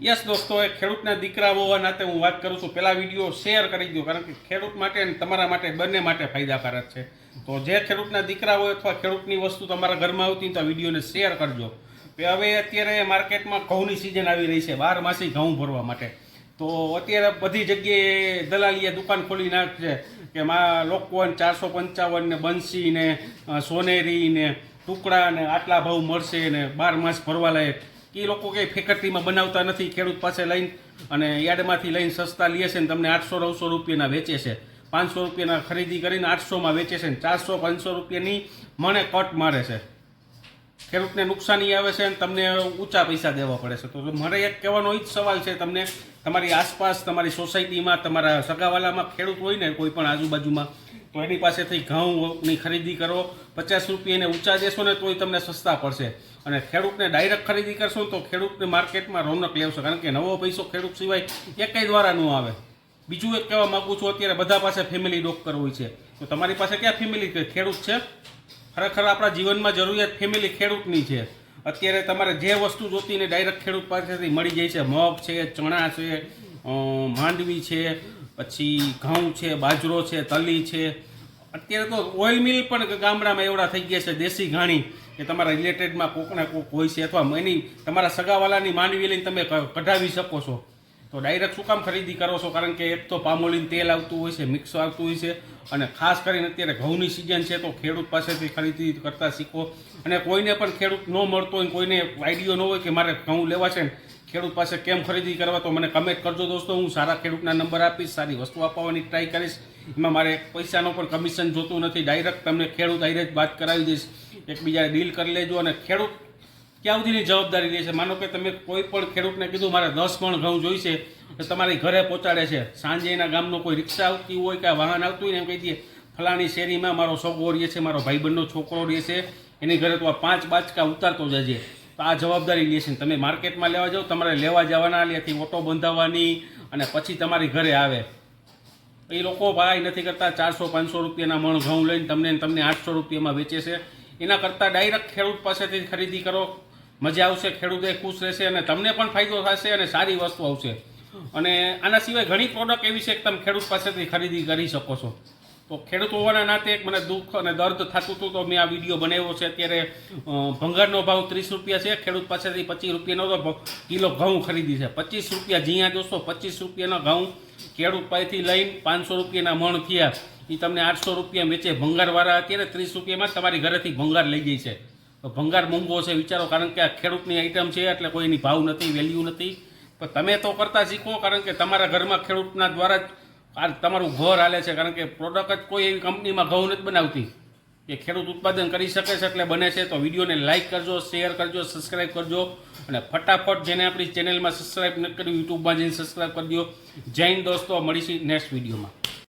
Yes દોસ્તો, એ ખેડૂતના દીકરા હોવા નાતે હું વાત કરું છું. પહેલાં વીડિયો શેર કરી દો કારણ કે ખેડૂત માટે અને તમારા માટે બંને માટે ફાયદાકારક છે. તો જે ખેડૂતના દીકરા હોય અથવા ખેડૂતની વસ્તુ તમારા ઘરમાં આવતી તો આ વિડીયોને શેર કરજો. હવે અત્યારે માર્કેટમાં ઘઉંની સિઝન આવી રહી છે, બાર માસી ઘઉં ભરવા માટે. તો અત્યારે બધી જગ્યાએ દલાલીએ દુકાન ખોલી નાખશે કે માં લોકવન ચારસો પંચાવન ને બંસી ને સોનેરી ને, ટુકડા ને આટલા ભાવ મળશે ને બાર માસ ભરવા લાયક. એ લોકો કંઈ ફેક્ટરીમાં બનાવતા નથી, ખેડૂત પાસે લઈને અને યાર્ડમાંથી લઈને સસ્તા લે છે ને તમને આઠસો, નવસો રૂપિયાના વેચે છે. પાંચસો રૂપિયાના ખરીદી કરીને આઠસોમાં વેચે છે ને ચારસો, પાંચસો રૂપિયાની મને કટ મારે છે. ખેડૂતને નુકસાની આવે છે અને તમને ઊંચા પૈસા દેવા પડે છે. તો મારે એક કહેવાનો એ જ સવાલ છે, તમને તમારી આસપાસ, તમારી સોસાયટીમાં, તમારા સગાવાલામાં ખેડૂત હોય ને કોઈ પણ આજુબાજુમાં, તો એની પાસેથી ઘઉંની ખરીદી કરો, પચાસ રૂપિયાને ઊંચા દેશો ને તોય તમને સસ્તા પડશે. અને ખેડૂતને ડાયરેક્ટ ખરીદી કરશો તો ખેડૂતને માર્કેટમાં રોનક લેવશે, કારણ કે નવો પૈસો ખેડૂત સિવાય એકાઈ દ્વારા ન આવે. બીજું એક કહેવા માગું છું, અત્યારે બધા પાસે ફેમિલી ડોક્ટર હોય છે. તો તમારી પાસે ક્યાં ફેમિલી ખેડૂત છે? ખરેખર આપણા જીવનમાં જરૂરિયાત ફેમિલી ખેડૂતની છે. અત્યારે તમારે જે વસ્તુ જોતી ને ડાયરેક્ટ ખેડૂત પાસેથી મળી જાય છે. મગ છે, ચણા છે માંડવી છે, પછી ઘઉં છે, બાજરો છે, તલી છે. અત્યારે તો ઓઇલ મિલ પણ ગામડામાં એવડા થઈ ગયા છે, દેશી ઘાણી, કે તમારા રિલેટેડમાં કોકના કોક હોય છે અથવા એની તમારા સગાવાલાની માંડવી લઈને તમે કઢાવી શકો છો. તો ડાયરેક્ટ શું કામ ખરીદી કરો છો? કારણ કે એક તો પામોલીન તેલ આવતું હોય છે, મિક્સ આવતું હોય છે, અને ખાસ કરીને અત્યારે ઘઉંની સિઝન છે, તો ખેડૂત પાસેથી ખરીદી કરતા શીખો. અને કોઈને પણ ખેડૂત ન મળતો હોય, કોઈને આઈડિયો ન હોય કે મારે ઘઉં લેવા છે ને, ખેડૂત પાસે કેમ ખરીદી કરવા? તો મને કમેન્ટ કરજો દોસ્તો, હું સારા ખેડૂતના નંબર આપીશ, સારી વસ્તુ આપવાની ટ્રાય કરીશ. એમાં મારે પૈસાનો પણ કમિશન જોતું નથી. ડાયરેક્ટ તમને ખેડૂત આઈરે જ વાત કરાવી દઈશ. એકબીજાને ડીલ કરી લેજો અને ખેડૂત ક્યાં સુધીની જવાબદારી લે છે? માનો કે તમે કોઈ પણ ખેડૂતને કીધું, મારે દસ મણ ઘઉં જોઈશે તો તમારી ઘરે પહોંચાડે છે. સાંજે એના ગામનો કોઈ રિક્ષા આવતી હોય કે વાહન આવતું હોય ને એમ કહી દઈએ, ફલાણી શેરીમાં મારો સગો રહે છે, મારો ભાઈબંધનો છોકરો રહે છે, એની ઘરે તો આ પાંચ બાચકા ઉતારતો જજે. તો આ જવાબદારી લે છે. તમે માર્કેટમાં લેવા જાઓ, તમારે લેવા જવાના, ત્યાંથી ઓટો બંધાવવાની અને પછી તમારી ઘરે આવે. એ લોકો ભાઈ નથી કરતા ચારસો, પાંચસો રૂપિયાના મણ ઘઉં લઈને તમને તમને આઠસો રૂપિયામાં વેચે છે. એના કરતાં ડાયરેક્ટ ખેડૂત પાસેથી ખરીદી કરો. મજા આવશે, ખેડૂતે ખુશ રહેશે અને તમને પણ ફાયદો થશે અને સારી વસ્તુ આવશે. અને આના સિવાય ઘણી પ્રોડક્ટ એવી છે કે તમે ખેડૂત પાસેથી ખરીદી કરી શકો છો. તો ખેડૂત હોવાના નાતે એક મને દુઃખ અને દર્દ થતું હતું તો મેં આ વીડિયો બનાવ્યો છે. અત્યારે ભંગારનો ભાવ ત્રીસ રૂપિયા છે, ખેડૂત પાસેથી પચીસ રૂપિયાનો તો કિલો ઘઉં ખરીદી છે. પચીસ રૂપિયા જીયા દોસ્તો, પચીસ રૂપિયાના ઘઉં ખેડૂત પાસેથી લઈને પાંચસો રૂપિયાના મણ થયા. એ તમને આઠસો રૂપિયા વેચે. ભંગારવાળા અત્યારે ત્રીસ રૂપિયામાં તમારી ઘરેથી ભંગાર લઈ જાય છે. ભંગાર મોંઘો છે, વિચારો, કારણ કે આ ખેડૂતની આઈટમ છે, એટલે કોઈની ભાવ નથી વેલ્યુ નથી. પણ તમે તો કરતા શીખો, કારણ કે તમારા ઘરમાં ખેડૂતના દ્વારા જ આ તમારું ઘર હાલે છે, કારણ કે પ્રોડક્ટ જ કોઈ એવી કંપનીમાં ઘઉં નથી બનાવતી. કે ખેડૂત ઉત્પાદન કરી શકે છે, એટલે બને છે, તો વિડીયોને લાઇક કરજો શેર કરજો સબસ્ક્રાઇબ કરજો, અને ફટાફટ જેને આપણી ચેનલમાં સબસ્ક્રાઇબ ન કર્યું યુટ્યુબમાં જઈને સબસ્ક્રાઇબ કરજો. જૈન દોસ્તો, મળીશું નેક્સ્ટ વિડીયોમાં